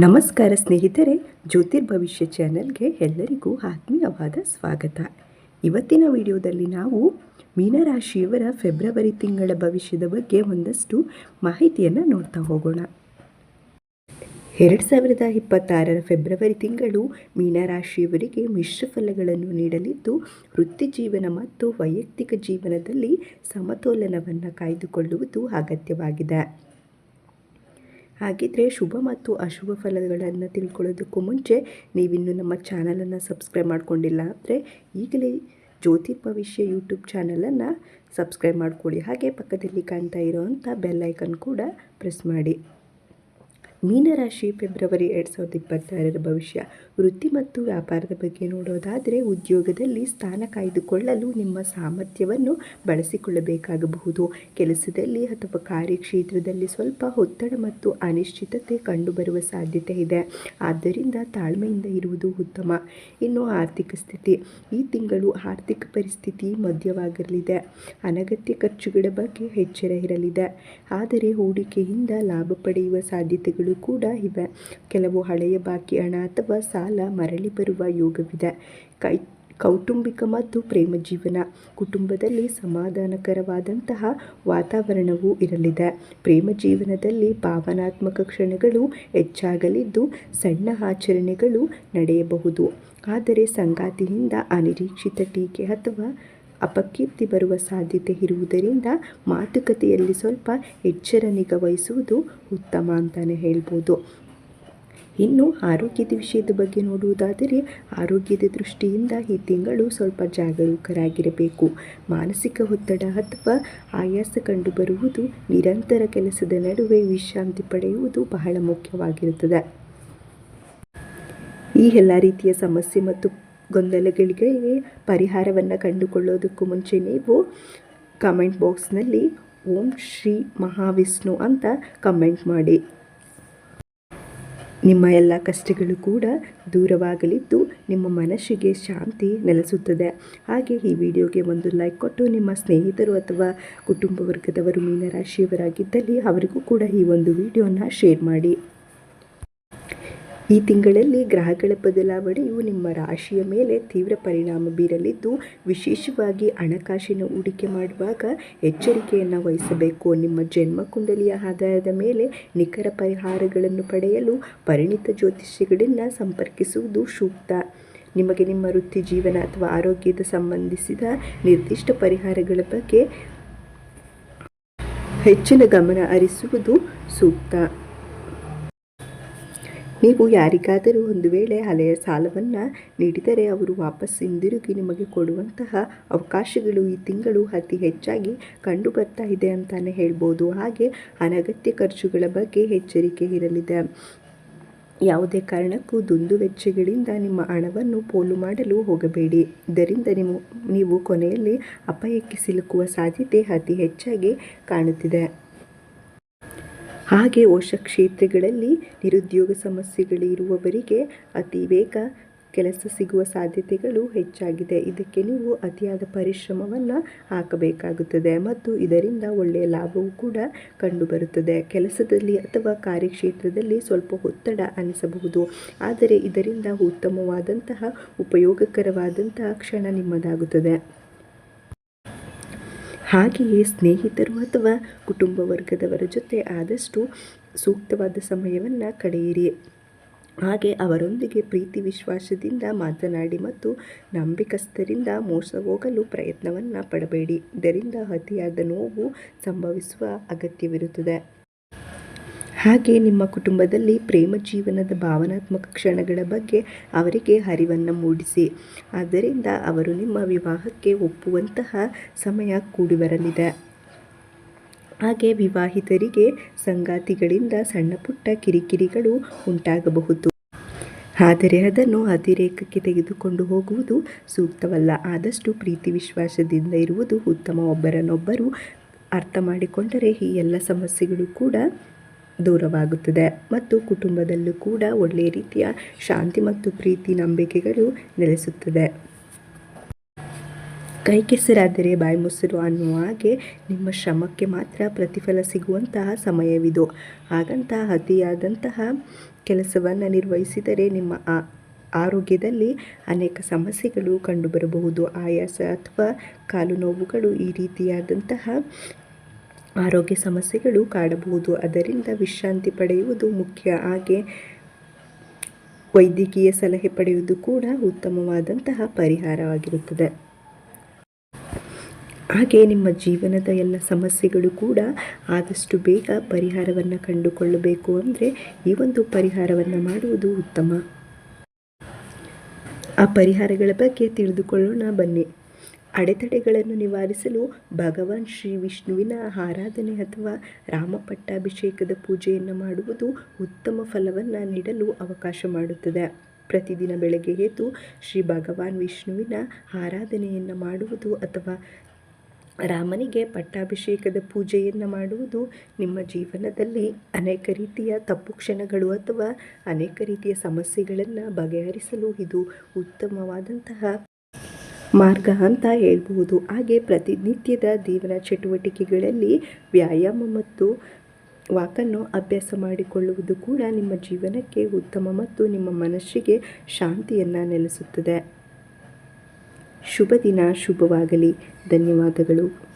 ನಮಸ್ಕಾರ ಸ್ನೇಹಿತರೆ ಜ್ಯೋತಿರ್ಭವಿಷ್ಯ ಚಾನೆಲ್ಗೆ ಎಲ್ಲರಿಗೂ ಆತ್ಮೀಯವಾದ ಸ್ವಾಗತ. ಇವತ್ತಿನ ವಿಡಿಯೋದಲ್ಲಿ ನಾವು ಮೀನರಾಶಿಯವರ ಫೆಬ್ರವರಿ ತಿಂಗಳ ಭವಿಷ್ಯದ ಬಗ್ಗೆ ಒಂದಷ್ಟು ಮಾಹಿತಿಯನ್ನು ನೋಡ್ತಾ ಹೋಗೋಣ. ಎರಡು ಸಾವಿರದ ಇಪ್ಪತ್ತಾರರ ಫೆಬ್ರವರಿ ತಿಂಗಳು ಮೀನರಾಶಿಯವರಿಗೆ ಮಿಶ್ರ ಫಲಗಳನ್ನು ನೀಡಲಿದ್ದು, ವೃತ್ತಿ ಜೀವನ ಮತ್ತು ವೈಯಕ್ತಿಕ ಜೀವನದಲ್ಲಿ ಸಮತೋಲನವನ್ನು ಕಾಯ್ದುಕೊಳ್ಳುವುದು ಅಗತ್ಯವಾಗಿದೆ. ಹಾಗಿದ್ರೆ ಶುಭ ಮತ್ತು ಅಶುಭ ಫಲಗಳನ್ನು ತಿಳ್ಕೊಳ್ಳೋದಕ್ಕೂ ಮುಂಚೆ ನೀವಿನ್ನೂ ನಮ್ಮ ಚಾನಲನ್ನು ಸಬ್ಸ್ಕ್ರೈಬ್ ಮಾಡ್ಕೊಂಡಿಲ್ಲ ಅಂದರೆ ಈಗಲೇ ಜ್ಯೋತಿ ಭವಿಷ್ಯ ಯೂಟ್ಯೂಬ್ ಚಾನಲನ್ನು ಸಬ್ಸ್ಕ್ರೈಬ್ ಮಾಡ್ಕೊಳ್ಳಿ. ಹಾಗೆ ಪಕ್ಕದಲ್ಲಿ ಕಾಣ್ತಾ ಇರೋವಂಥ ಬೆಲ್ ಐಕನ್ ಕೂಡ ಪ್ರೆಸ್ ಮಾಡಿ. ಮೀನರಾಶಿ ಫೆಬ್ರವರಿ ಎರಡು ಸಾವಿರದ ಇಪ್ಪತ್ತಾರರ ಭವಿಷ್ಯ ವೃತ್ತಿ ಮತ್ತು ವ್ಯಾಪಾರದ ಬಗ್ಗೆ ನೋಡೋದಾದರೆ ಉದ್ಯೋಗದಲ್ಲಿ ಸ್ಥಾನ ಕಾಯ್ದುಕೊಳ್ಳಲು ನಿಮ್ಮ ಸಾಮರ್ಥ್ಯವನ್ನು ಬಳಸಿಕೊಳ್ಳಬೇಕಾಗಬಹುದು. ಕೆಲಸದಲ್ಲಿ ಅಥವಾ ಕಾರ್ಯಕ್ಷೇತ್ರದಲ್ಲಿ ಸ್ವಲ್ಪ ಒತ್ತಡ ಮತ್ತು ಅನಿಶ್ಚಿತತೆ ಕಂಡುಬರುವ ಸಾಧ್ಯತೆ ಇದೆ. ಆದ್ದರಿಂದ ತಾಳ್ಮೆಯಿಂದ ಇರುವುದು ಉತ್ತಮ. ಇನ್ನು ಆರ್ಥಿಕ ಸ್ಥಿತಿ. ಈ ತಿಂಗಳು ಆರ್ಥಿಕ ಪರಿಸ್ಥಿತಿ ಮಧ್ಯವಾಗಿರಲಿದೆ. ಅನಗತ್ಯ ಖರ್ಚುಗಳ ಬಗ್ಗೆ ಎಚ್ಚರ ಇರಲಿದೆ. ಆದರೆ ಹೂಡಿಕೆಯಿಂದ ಲಾಭ ಪಡೆಯುವ ಸಾಧ್ಯತೆಗಳು ಕೂಡ ಇವೆ. ಕೆಲವು ಹಳೆಯ ಬಾಕಿ ಹಣ ಅಥವಾ ಸಾಲ ಮರಳಿ ಬರುವ ಯೋಗವಿದೆ. ಕೈ, ಕೌಟುಂಬಿಕ ಮತ್ತು ಪ್ರೇಮ ಜೀವನ. ಕುಟುಂಬದಲ್ಲಿ ಸಮಾಧಾನಕರವಾದಂತಹ ವಾತಾವರಣವೂ ಇರಲಿದೆ. ಪ್ರೇಮ ಜೀವನದಲ್ಲಿ ಭಾವನಾತ್ಮಕ ಕ್ಷಣಗಳು ಹೆಚ್ಚಾಗಲಿದ್ದು ಸಣ್ಣ ಆಚರಣೆಗಳು ನಡೆಯಬಹುದು. ಆದರೆ ಸಂಗಾತಿಯಿಂದ ಅನಿರೀಕ್ಷಿತ ಟೀಕೆ ಅಥವಾ ಅಪಕೀರ್ತಿ ಬರುವ ಸಾಧ್ಯತೆ ಇರುವುದರಿಂದ ಮಾತುಕತೆಯಲ್ಲಿ ಸ್ವಲ್ಪ ಎಚ್ಚರ ನಿಗಾ ವಹಿಸುವುದು ಉತ್ತಮ ಅಂತಲೇ ಹೇಳ್ಬೋದು. ಇನ್ನು ಆರೋಗ್ಯದ ವಿಷಯದ ಬಗ್ಗೆ ನೋಡುವುದಾದರೆ, ಆರೋಗ್ಯದ ದೃಷ್ಟಿಯಿಂದ ಈ ತಿಂಗಳು ಸ್ವಲ್ಪ ಜಾಗರೂಕರಾಗಿರಬೇಕು. ಮಾನಸಿಕ ಒತ್ತಡ ಅಥವಾ ಆಯಾಸ ಕಂಡುಬರುವುದು ನಿರಂತರ ಕೆಲಸದ ನಡುವೆ ವಿಶ್ರಾಂತಿ ಪಡೆಯುವುದು ಬಹಳ ಮುಖ್ಯವಾಗಿರುತ್ತದೆ. ಈ ಎಲ್ಲ ರೀತಿಯ ಸಮಸ್ಯೆ ಮತ್ತು ಗೊಂದಲಗಳಿಗೆ ಪರಿಹಾರವನ್ನು ಕಂಡುಕೊಳ್ಳೋದಕ್ಕೂ ಮುಂಚೆ ನೀವು ಕಮೆಂಟ್ ಬಾಕ್ಸ್ನಲ್ಲಿ ಓಂ ಶ್ರೀ ಮಹಾವಿಷ್ಣು ಅಂತ ಕಮೆಂಟ್ ಮಾಡಿ. ನಿಮ್ಮ ಎಲ್ಲ ಕಷ್ಟಗಳು ಕೂಡ ದೂರವಾಗಲಿದ್ದು ನಿಮ್ಮ ಮನಸ್ಸಿಗೆ ಶಾಂತಿ ನೆಲೆಸುತ್ತದೆ. ಹಾಗೆ ಈ ವಿಡಿಯೋಗೆ ಒಂದು ಲೈಕ್ ಕೊಟ್ಟು ನಿಮ್ಮ ಸ್ನೇಹಿತರು ಅಥವಾ ಕುಟುಂಬ ವರ್ಗದವರು ಮೀನರಾಶಿಯವರಾಗಿದ್ದಲ್ಲಿ ಅವರಿಗೂ ಕೂಡ ಈ ಒಂದು ವಿಡಿಯೋನ ಶೇರ್ ಮಾಡಿ. ಈ ತಿಂಗಳಲ್ಲಿ ಗ್ರಹಗಳ ಬದಲಾವಣೆಯು ನಿಮ್ಮ ರಾಶಿಯ ಮೇಲೆ ತೀವ್ರ ಪರಿಣಾಮ ಬೀರಲಿದ್ದು, ವಿಶೇಷವಾಗಿ ಹಣಕಾಸಿನ ಹೂಡಿಕೆ ಮಾಡುವಾಗ ಎಚ್ಚರಿಕೆಯನ್ನು ವಹಿಸಬೇಕು. ನಿಮ್ಮ ಜನ್ಮ ಕುಂಡಲಿಯ ಆಧಾರದ ಮೇಲೆ ನಿಖರ ಪರಿಹಾರಗಳನ್ನು ಪಡೆಯಲು ಪರಿಣಿತ ಜ್ಯೋತಿಷ್ಯಗಳನ್ನು ಸಂಪರ್ಕಿಸುವುದು ಸೂಕ್ತ. ನಿಮಗೆ ನಿಮ್ಮ ವೃತ್ತಿ ಜೀವನ ಅಥವಾ ಆರೋಗ್ಯದ ಸಂಬಂಧಿಸಿದ ನಿರ್ದಿಷ್ಟ ಪರಿಹಾರಗಳ ಬಗ್ಗೆ ಹೆಚ್ಚಿನ ಗಮನ ಹರಿಸುವುದು ಸೂಕ್ತ. ನೀವು ಯಾರಿಗಾದರೂ ಒಂದು ವೇಳೆ ಹಳೆಯ ಸಾಲವನ್ನು ನೀಡಿದರೆ ಅವರು ವಾಪಸ್ ಹಿಂದಿರುಗಿ ನಿಮಗೆ ಕೊಡುವಂತಹ ಅವಕಾಶಗಳು ಈ ತಿಂಗಳು ಅತಿ ಹೆಚ್ಚಾಗಿ ಕಂಡು ಬರ್ತಾ ಇದೆ ಅಂತಲೇ ಹೇಳ್ಬೋದು. ಹಾಗೆ ಅನಗತ್ಯ ಖರ್ಚುಗಳ ಬಗ್ಗೆ ಎಚ್ಚರಿಕೆ ಇರಲಿದೆ. ಯಾವುದೇ ಕಾರಣಕ್ಕೂ ದುಂದು ವೆಚ್ಚಗಳಿಂದ ನಿಮ್ಮ ಹಣವನ್ನು ಪೋಲು ಮಾಡಲು ಹೋಗಬೇಡಿ. ಇದರಿಂದ ನಿಮ್ಮ, ನೀವು ಕೊನೆಯಲ್ಲಿ ಅಪಾಯಕ್ಕೆ ಸಿಲುಕುವ ಸಾಧ್ಯತೆ ಅತಿ ಹೆಚ್ಚಾಗಿ ಕಾಣುತ್ತಿದೆ. ಹಾಗೆ ಹೊಸ ಕ್ಷೇತ್ರಗಳಲ್ಲಿ ನಿರುದ್ಯೋಗ ಸಮಸ್ಯೆಗಳಿರುವವರಿಗೆ ಅತಿ ಬೇಗ ಕೆಲಸ ಸಿಗುವ ಸಾಧ್ಯತೆಗಳು ಹೆಚ್ಚಾಗಿದೆ. ಇದಕ್ಕೆ ನೀವು ಅತಿಯಾದ ಪರಿಶ್ರಮವನ್ನು ಹಾಕಬೇಕಾಗುತ್ತದೆ ಮತ್ತು ಇದರಿಂದ ಒಳ್ಳೆಯ ಲಾಭವೂ ಕೂಡ ಕಂಡುಬರುತ್ತದೆ. ಕೆಲಸದಲ್ಲಿ ಅಥವಾ ಕಾರ್ಯಕ್ಷೇತ್ರದಲ್ಲಿ ಸ್ವಲ್ಪ ಒತ್ತಡ ಅನಿಸಬಹುದು. ಆದರೆ ಇದರಿಂದ ಉತ್ತಮವಾದಂತಹ, ಉಪಯೋಗಕರವಾದಂತಹ ಕ್ಷಣ ನಿಮ್ಮದಾಗುತ್ತದೆ. ಹಾಗೆಯೇ ಸ್ನೇಹಿತರು ಅಥವಾ ಕುಟುಂಬ ವರ್ಗದವರ ಜೊತೆ ಆದಷ್ಟು ಸೂಕ್ತವಾದ ಸಮಯವನ್ನು ಕಳೆಯಿರಿ. ಹಾಗೆ ಅವರೊಂದಿಗೆ ಪ್ರೀತಿ ವಿಶ್ವಾಸದಿಂದ ಮಾತನಾಡಿ ಮತ್ತು ನಂಬಿಕಸ್ಥರಿಂದ ಮೋಸ ಹೋಗಲು ಪ್ರಯತ್ನವನ್ನು ಪಡಬೇಡಿ. ಇದರಿಂದ ಅತಿಯಾದ ನೋವು ಸಂಭವಿಸುವ ಅಗತ್ಯವಿರುತ್ತದೆ. ಹಾಗೆ ನಿಮ್ಮ ಕುಟುಂಬದಲ್ಲಿ ಪ್ರೇಮ ಜೀವನದ ಭಾವನಾತ್ಮಕ ಕ್ಷಣಗಳ ಬಗ್ಗೆ ಅವರಿಗೆ ಅರಿವನ್ನು ಮೂಡಿಸಿ. ಆದ್ದರಿಂದ ಅವರು ನಿಮ್ಮ ವಿವಾಹಕ್ಕೆ ಒಪ್ಪುವಂತಹ ಸಮಯ ಕೂಡಿ ಬರಲಿದೆ ಹಾಗೆ ವಿವಾಹಿತರಿಗೆ ಸಂಗಾತಿಗಳಿಂದ ಸಣ್ಣ ಪುಟ್ಟ ಕಿರಿಕಿರಿಗಳು ಉಂಟಾಗಬಹುದು. ಆದರೆ ಅದನ್ನು ಅತಿರೇಕಕ್ಕೆ ತೆಗೆದುಕೊಂಡು ಹೋಗುವುದು ಸೂಕ್ತವಲ್ಲ. ಆದಷ್ಟು ಪ್ರೀತಿ ವಿಶ್ವಾಸದಿಂದ ಇರುವುದು ಉತ್ತಮ. ಒಬ್ಬರನ್ನೊಬ್ಬರು ಅರ್ಥ ಮಾಡಿಕೊಂಡರೆ ಈ ಎಲ್ಲ ಸಮಸ್ಯೆಗಳು ಕೂಡ ದೂರವಾಗುತ್ತದೆ. ಮತ್ತು ಕುಟುಂಬದಲ್ಲೂ ಕೂಡ ಒಳ್ಳೆಯ ರೀತಿಯ ಶಾಂತಿ ಮತ್ತು ಪ್ರೀತಿ ನಂಬಿಕೆಗಳು ನೆಲೆಸುತ್ತದೆ. ಕೈ ಕೆಸರಾದರೆ ಬಾಯಿ ಮೊಸರು ಅನ್ನುವ ಹಾಗೆ ನಿಮ್ಮ ಶ್ರಮಕ್ಕೆ ಮಾತ್ರ ಪ್ರತಿಫಲ ಸಿಗುವಂತಹ ಸಮಯವಿದು. ಹಾಗಂತ ಅತಿಯಾದಂತಹ ಕೆಲಸವನ್ನು ನಿರ್ವಹಿಸಿದರೆ ನಿಮ್ಮ ಆರೋಗ್ಯದಲ್ಲಿ ಅನೇಕ ಸಮಸ್ಯೆಗಳು ಕಂಡುಬರಬಹುದು. ಆಯಾಸ ಅಥವಾ ಕಾಲು ನೋವುಗಳು ಈ ರೀತಿಯಾದಂತಹ ಆರೋಗ್ಯ ಸಮಸ್ಯೆಗಳು ಕಾಡಬಹುದು. ಅದರಿಂದ ವಿಶ್ರಾಂತಿ ಪಡೆಯುವುದು ಮುಖ್ಯ. ಹಾಗೆ ವೈದ್ಯಕೀಯ ಸಲಹೆ ಪಡೆಯುವುದು ಕೂಡ ಉತ್ತಮವಾದಂತಹ ಪರಿಹಾರವಾಗಿರುತ್ತದೆ. ಹಾಗೆ ನಿಮ್ಮ ಜೀವನದ ಎಲ್ಲ ಸಮಸ್ಯೆಗಳು ಕೂಡ ಆದಷ್ಟು ಬೇಗ ಪರಿಹಾರವನ್ನು ಕಂಡುಕೊಳ್ಳಬೇಕು ಅಂದರೆ ಈ ಒಂದು ಪರಿಹಾರವನ್ನು ಮಾಡುವುದು ಉತ್ತಮ. ಆ ಪರಿಹಾರಗಳ ಬಗ್ಗೆ ತಿಳಿದುಕೊಳ್ಳೋಣ. ಬನ್ನಿ. ಅಡೆತಡೆಗಳನ್ನು ನಿವಾರಿಸಲು ಭಗವಾನ್ ಶ್ರೀ ವಿಷ್ಣುವಿನ ಆರಾಧನೆ ಅಥವಾ ರಾಮ ಪಟ್ಟಾಭಿಷೇಕದ ಪೂಜೆಯನ್ನು ಮಾಡುವುದು ಉತ್ತಮ ಫಲವನ್ನು ನೀಡಲು ಅವಕಾಶ ಮಾಡುತ್ತದೆ. ಪ್ರತಿದಿನ ಬೆಳಗ್ಗೆ ಎದ್ದು ಶ್ರೀ ಭಗವಾನ್ ವಿಷ್ಣುವಿನ ಆರಾಧನೆಯನ್ನು ಮಾಡುವುದು ಅಥವಾ ರಾಮನಿಗೆ ಪಟ್ಟಾಭಿಷೇಕದ ಪೂಜೆಯನ್ನು ಮಾಡುವುದು ನಿಮ್ಮ ಜೀವನದಲ್ಲಿ ಅನೇಕ ರೀತಿಯ ತಪ್ಪು ಕ್ಷಣಗಳು ಅಥವಾ ಅನೇಕ ರೀತಿಯ ಸಮಸ್ಯೆಗಳನ್ನು ಬಗೆಹರಿಸಲು ಇದು ಉತ್ತಮವಾದಂತಹ ಮಾರ್ಗ ಅಂತ ಹೇಳ್ಬೋದು ಹಾಗೆ ಪ್ರತಿನಿತ್ಯದ ದೇವರ ಚಟುವಟಿಕೆಗಳಲ್ಲಿ ವ್ಯಾಯಾಮ ಮತ್ತು ವಾಕನ್ನು ಅಭ್ಯಾಸ ಮಾಡಿಕೊಳ್ಳುವುದು ಕೂಡ ನಿಮ್ಮ ಜೀವನಕ್ಕೆ ಉತ್ತಮ ಮತ್ತು ನಿಮ್ಮ ಮನಸ್ಸಿಗೆ ಶಾಂತಿಯನ್ನು ನೆಲೆಸುತ್ತದೆ. ಶುಭ ದಿನ, ಶುಭವಾಗಲಿ. ಧನ್ಯವಾದಗಳು.